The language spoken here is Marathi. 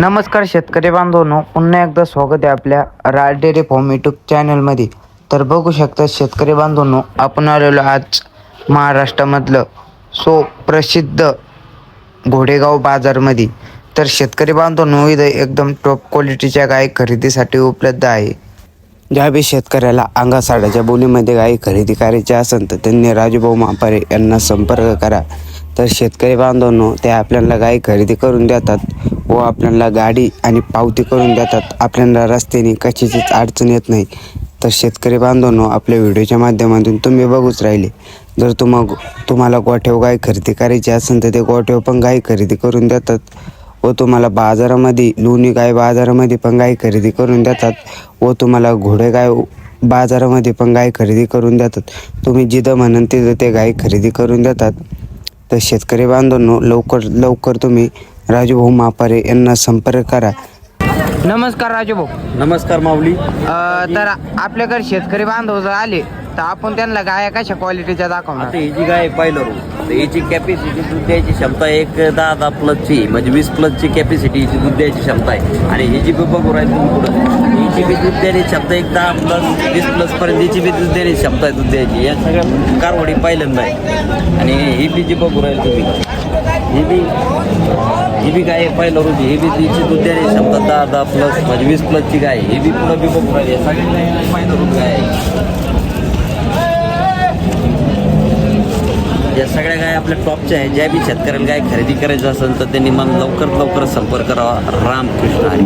नमस्कार शेतकरी बांधवांनो पुन्हा एकदा स्वागत आहे आपल्या राज डेअरी फॉर्म यूट्यूब चॅनलमध्ये तर बघू शकता शेतकरी बांधवांनो आपण आलेलो आज महाराष्ट्रामधलं सो प्रसिद्ध घोडेगाव बाजारमध्ये. तर शेतकरी बांधवांनो इथं एकदम टॉप क्वालिटीच्या गाय खरेदीसाठी उपलब्ध आहे. ज्या बी शेतकऱ्याला अंगासाडाच्या बोलीमध्ये गायी खरेदी करायची असेल तर त्यांनी राजूभाऊ मापारे यांना संपर्क करा. तर शेतकरी बांधवांनो ते आपल्याला गायी खरेदी करून देतात. व आपल्याला गाडी आणि पावती करून देतात. आपल्याला रस्त्याने कशाचीच अडचण येत नाही. तर शेतकरी बांधवांनो आपल्या व्हिडिओच्या माध्यमातून तुम्ही बघूच राहिले. जर तुम्हा तुम्हाला गोठ्याव गाय खरेदी करायची असेल तर ते गोठ्याव पण गाय खरेदी करून देतात. व तुम्हाला बाजारामध्ये लोणी गाय बाजारामध्ये पण गाय खरेदी करून देतात. व तुम्हाला घोडे गाय बाजारामध्ये पण गाय खरेदी करून देतात. तुम्ही जिथं म्हणन तिथं ते गाय खरेदी करून देतात. तर शेतकरी बांधवांनो लवकर लवकर तुम्ही राजूभाऊ मापारे यांना संपर्क करा. नमस्कार राजूभाऊ. नमस्कार माऊली. तर आपल्याकडे शेतकरी बांधव जर आले तर आपण त्यांना गाया कशा क्वालिटीच्या दाखवणार? आता ही जी गाय आहे पाहिलं रो तर याची कॅपॅसिटी दूध द्यायची क्षमता एक दहा दहा प्लसची म्हणजे वीस प्लसची कॅपॅसिटी हिची दूध द्यायची क्षमता आहे. आणि ही जी बी बघू राहील तुम्ही पुढं हिची बी दूध देण्याची क्षमता एक दहा प्लस वीस प्लस पर्यंत हिची बी दूध देण्याची क्षमता आहे दूध द्यायची. या सगळ्या कारवडी पहिल्यांदा आहे. आणि ही बी जी बघू राहील तुम्ही ही बी ही बी गाय आहे पाहिलं रोजी हे बी तिची दूध देण्याची क्षमता दहा दहा प्लस म्हणजे वीस प्लसची गाय हे बी पुढं बी बघून राहिली या सगळ्या पाहिलं गाय या सगळ्या गाय आपल्या टॉपच्या आहेत ज्या बी शेतकऱ्याला गाय खरेदी करायचं असेल तर त्यांनी मग लवकरात लवकर संपर्क करावा. रामकृष्ण हरी.